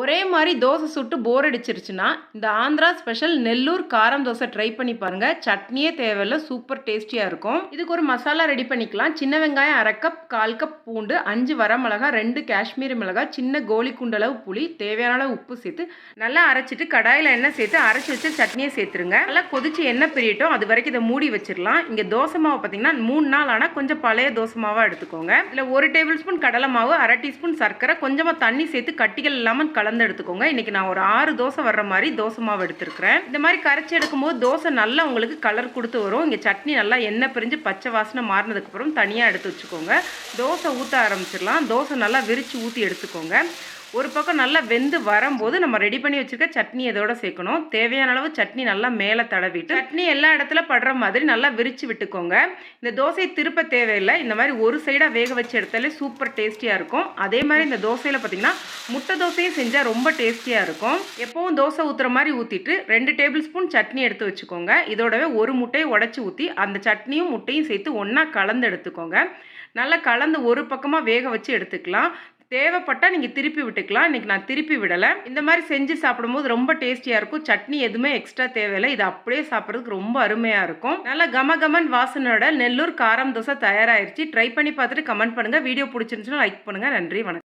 ஒரே மாதிரி தோசை சுட்டு போர் அடிச்சிருச்சுன்னா இந்த ஆந்திரா ஸ்பெஷல் நெல்லூர் காரம் தோசை ட்ரை பண்ணி பாருங்க. சட்னியே தேவையில்ல சூப்பர் டேஸ்டியாக இருக்கும். இதுக்கு ஒரு மசாலா ரெடி பண்ணிக்கலாம். சின்ன வெங்காயம் அரை கப் கால் கப் பூண்டு அஞ்சு வரமிளகா ரெண்டு காஷ்மீரி மிளகாய் சின்ன கோலி குண்டளவு புளி தேவையான அளவு உப்பு சேர்த்து நல்லா அரைச்சிட்டு கடாயில் எண்ணெய் சேர்த்து அரைச்சி வச்சு சட்னியை சேர்த்துருங்க. நல்லா கொதிச்சு எண்ணெய் பிரியட்டும். அது வரைக்கும் இதை மூடி வச்சிடலாம். இங்கே தோசை மாவு பார்த்தீங்கன்னா மூணு நாள் ஆனால் கொஞ்சம் பழைய தோசை மாவாக எடுத்துக்கோங்க. இதில் ஒரு டேபிள் ஸ்பூன் கடலை மாவு அரை டீஸ்பூன் சர்க்கரை கொஞ்சமாக தண்ணி சேர்த்து கட்டிகள் இல்லாமல் கலந்து எடுத்துக்கோங்க. இன்றைக்கி நான் ஒரு ஆறு தோசை வர்ற மாதிரி தோசை மாவு எடுத்துருக்கிறேன். இந்த மாதிரி கரைச்சி எடுக்கும்போது தோசை நல்லா உங்களுக்கு கலர் கொடுத்து வரும். இங்கே சட்னி நல்லா எண்ணெய் பிரிஞ்சு பச்சை வாசனை மாறினதுக்கப்புறம் தனியாக எடுத்து வச்சுக்கோங்க. தோசை ஊற்ற ஆரம்பிச்சிடலாம். தோசை நல்லா விரித்து ஊற்றி எடுத்துக்கோங்க. ஒரு பக்கம் நல்லா வெந்து வரும்போது நம்ம ரெடி பண்ணி வச்சுருக்க சட்னி இதோட சேர்க்கணும். தேவையான அளவு சட்னி நல்லா மேலே தடவிட்டு சட்னி எல்லா இடத்துல படுற மாதிரி நல்லா விரித்து விட்டுக்கோங்க. இந்த தோசையை திருப்ப தேவையில்லை. இந்த மாதிரி ஒரு சைடாக வேக வச்சு எடுத்தாலே சூப்பர் டேஸ்டியாக இருக்கும். அதே மாதிரி இந்த தோசையில் பார்த்தீங்கன்னா முட்டை தோசையும் செஞ்சால் ரொம்ப டேஸ்டியாக இருக்கும். எப்போவும் தோசை ஊற்றுற மாதிரி ஊற்றிட்டு ரெண்டு டேபிள் ஸ்பூன் சட்னி எடுத்து வச்சுக்கோங்க. இதோடவே ஒரு முட்டையை உடச்சி ஊற்றி அந்த சட்னியும் முட்டையும் சேர்த்து ஒன்றா கலந்து எடுத்துக்கோங்க. நல்லா கலந்து ஒரு பக்கமாக வேக வச்சு எடுத்துக்கலாம். தேவைப்பட்டால் நீங்கள் திருப்பி விட்டுக்கலாம். இன்றைக்கி நான் திருப்பி விடலை. இந்த மாதிரி செஞ்சு சாப்பிடும்போது ரொம்ப டேஸ்டியாக இருக்கும். சட்னி எதுவுமே எக்ஸ்ட்ரா தேவையில்லை. இது அப்படியே சாப்பிட்றதுக்கு ரொம்ப அருமையாக இருக்கும். நல்லா கம கமன் வாசனோட நெல்லூர் காரம் தோசை தயாராகிருச்சு ட்ரை பண்ணி பார்த்துட்டு கமெண்ட் பண்ணுங்கள் வீடியோ பிடிச்சிருந்துச்சுன்னா லைக் பண்ணுங்கள் நன்றி. வணக்கம்.